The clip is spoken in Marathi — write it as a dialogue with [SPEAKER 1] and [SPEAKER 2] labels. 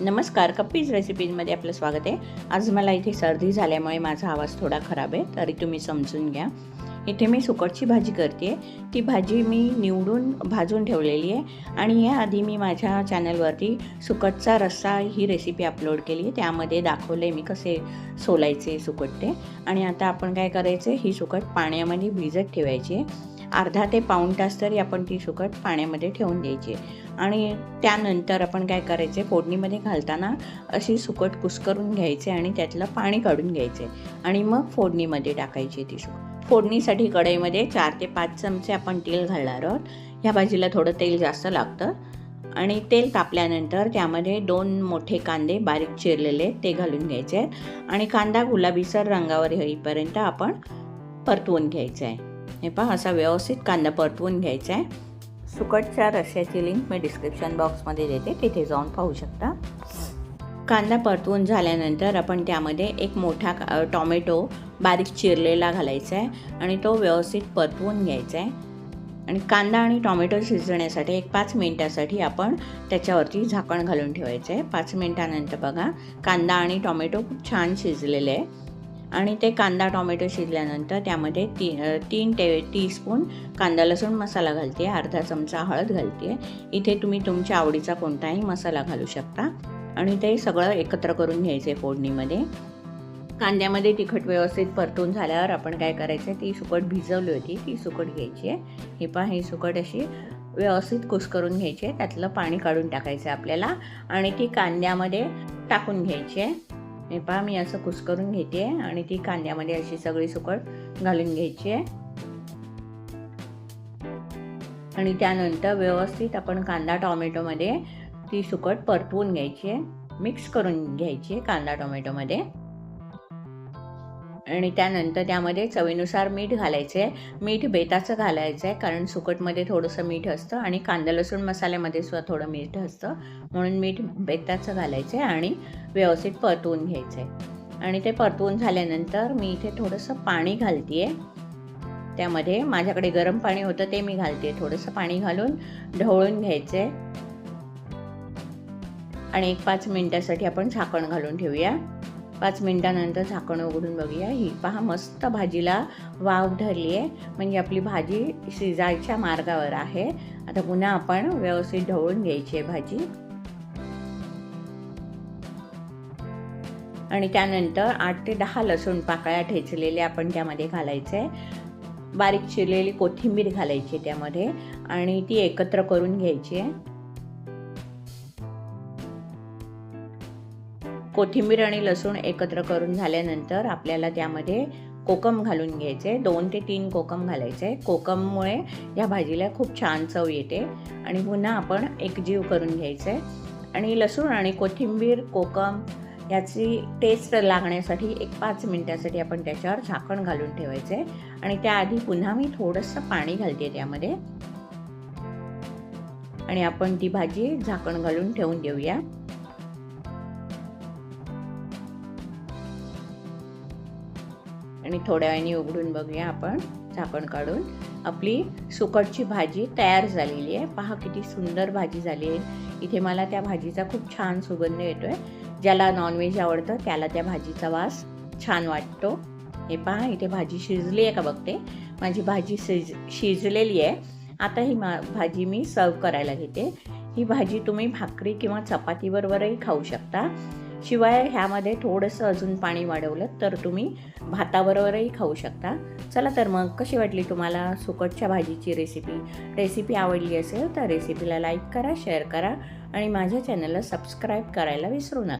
[SPEAKER 1] नमस्कार कप्पीज रेसिपीजमध्ये आपलं स्वागत आहे. आज मला इथे सर्दी झाल्यामुळे माझा आवाज थोडा खराब आहे तरी तुम्ही समजून घ्या. इथे मी सुकटची भाजी करते ती भाजी मी निवडून भाजून ठेवलेली आहे आणि याआधी मी माझ्या चॅनलवरती सुकटचा रस्सा ही रेसिपी अपलोड केली आहे. त्यामध्ये दाखवले मी कसे सोलायचे सुकट ते आणि आता आपण काय करायचे ही सुकट पाण्यामध्ये भिजत ठेवायची आहे. अर्धा ते पाऊण तास तरी आपण ती सुकट पाण्यामध्ये ठेवून द्यायची. आणि त्यानंतर आपण काय करायचे फोडणीमध्ये घालताना अशी सुकट कुस्करून घ्यायचे आणि त्यातलं पाणी काढून घ्यायचे. आणि मग फोडणीमध्ये टाकायची ती सुकट. फोडणीसाठी कढईमध्ये चार ते पाच चमचे आपण तेल घालणार आहोत. ह्या भाजीला थोडं तेल जास्त लागतं. आणि तेल तापल्यानंतर त्यामध्ये दोन मोठे कांदे बारीक चिरलेले ते घालून घ्यायचे. आहेत आणि कांदा गुलाबीसर रंगावर येईपर्यंत आपण परतवून घ्यायचं. आहे हे पहा असा व्यवस्थित कांदा परतवून घ्यायचा आहे. सुकटच्या रश्याची लिंक मी डिस्क्रिप्शन बॉक्समध्ये देते तिथे जाऊन पाहू शकता. कांदा परतवून झाल्यानंतर आपण त्यामध्ये एक मोठा का- टॉमॅटो बारीक चिरलेला घालायचा आहे आणि तो व्यवस्थित परतवून घ्यायचा आहे. आणि कांदा आणि टॉमॅटो शिजण्यासाठी एक पाच मिनटासाठी आपण त्याच्यावरती झाकण घालून ठेवायचं आहे. पाच मिनटानंतर बघा कांदा आणि टॉमॅटो खूप छान शिजलेले आहे. आणि ते कांदा टॉमॅटो शिजल्यानंतर त्यामध्ये ती तीन टे टीस्पून कांदा लसूण मसाला घालते अर्धा चमचा हळद घालते इथे तुम्ही तुमच्या आवडीचा कोणताही मसाला घालू शकता. आणि ते सगळं एकत्र करून घ्यायचे फोडणीमध्ये. कांद्यामध्ये तिखट व्यवस्थित परतून झाल्यावर आपण काय करायचं ती सुकट भिजवली होती ती सुकट घ्यायची आहे. ही पहा ही सुकट अशी व्यवस्थित कुस्करून घ्यायची आहे. त्यातलं पाणी काढून टाकायचं आहे आपल्याला. आणि ती कांद्यामध्ये टाकून घ्यायची आहे. हे पहा मी असं कुस्करून घेते आणि ती कांद्यामध्ये अशी सगळी सुकट घालून घ्यायची आहे. आणि त्यानंतर व्यवस्थित आपण कांदा टॉमॅटोमध्ये ती सुकट परतवून घ्यायची आहे. मिक्स करून घ्यायची आहे कांदा टोमॅटोमध्ये. आणि त्यानंतर त्यामध्ये चवीनुसार मीठ घालायचं आहे. मीठ बेताचं घालायचं आहे कारण सुकटमध्ये थोडंसं मीठ असतं आणि कांदा लसूण मसाल्यामध्ये सुद्धा थोडं मीठ असतं. म्हणून मीठ बेताचं घालायचं आहे आणि व्यवस्थित परतवून घ्यायचं. आहे आणि ते परतवून झाल्यानंतर मी इथे थोडंसं पाणी घालते आहे त्यामध्ये माझ्याकडे गरम पाणी होतं ते मी घालते थोडंसं पाणी घालून ढवळून घ्यायचं. आहे आणि एक पाच मिनटासाठी आपण झाकण घालून ठेवूया. पाच मिनटानंतर झाकण उघडून बघूया. ही पहा मस्त भाजीला वाव धरली आहे म्हणजे आपली भाजी शिजायच्या मार्गावर आहे. आता पुन्हा आपण व्यवस्थित ढवळून घ्यायची आहे भाजी. आणि त्यानंतर आठ ते दहा लसूण पाकळ्या ठेचलेले आपण त्यामध्ये घालायचे. आहे बारीक चिरलेली कोथिंबीर घालायची त्यामध्ये आणि ती एकत्र करून घ्यायची. आहे कोथिंबीर आणि लसूण एकत्र करून झाल्यानंतर आपल्याला त्यामध्ये कोकम घालून घ्यायचे. दोन ते तीन कोकम घालायचे. कोकममुळे या भाजीला खूप छान चव येते आणि पुन्हा आपण एकजीव करून घ्यायचे. आणि लसूण आणि कोथिंबीर कोकम याची टेस्ट लागण्यासाठी एक पाच मिनटासाठी आपण त्याच्यावर झाकण घालून ठेवायचं. आहे आणि त्याआधी पुन्हा मी थोडंसं पाणी घालते त्यामध्ये. आणि आपण ती भाजी झाकण घालून ठेवून देऊया. आणि थोड्या वेळाने उघडून बघूया आपण झाकण काढून. आपली सुकटची भाजी तयार झालेली आहे. पहा किती सुंदर भाजी झाली आहे. इथे मला त्या भाजीचा खूप छान सुगंध येतो आहे ज्याला नॉनव्हेज आवडतं त्याला त्या भाजीचा वास छान वाटतो. हे पहा इथे भाजी शिजली आहे का बघते? माझी भाजी शिज शिजलेली आहे. आता ही मा भाजी मी सर्व करायला घेते. ही भाजी तुम्ही भाकरी किंवा चपातीबरोबरही खाऊ शकता. शिवाय ह्यामध्ये थोडंसं अजून पाणी वाढवलं तर तुम्ही भाताबरोबरही खाऊ शकता. चला तर मग कशी वाटली तुम्हाला सुकटच्या भाजीची रेसिपी रेसिपी आवडली असेल तर रेसिपीला लाईक करा शेअर करा आणि माझ्या चॅनलला सबस्क्राईब करायला विसरू नका.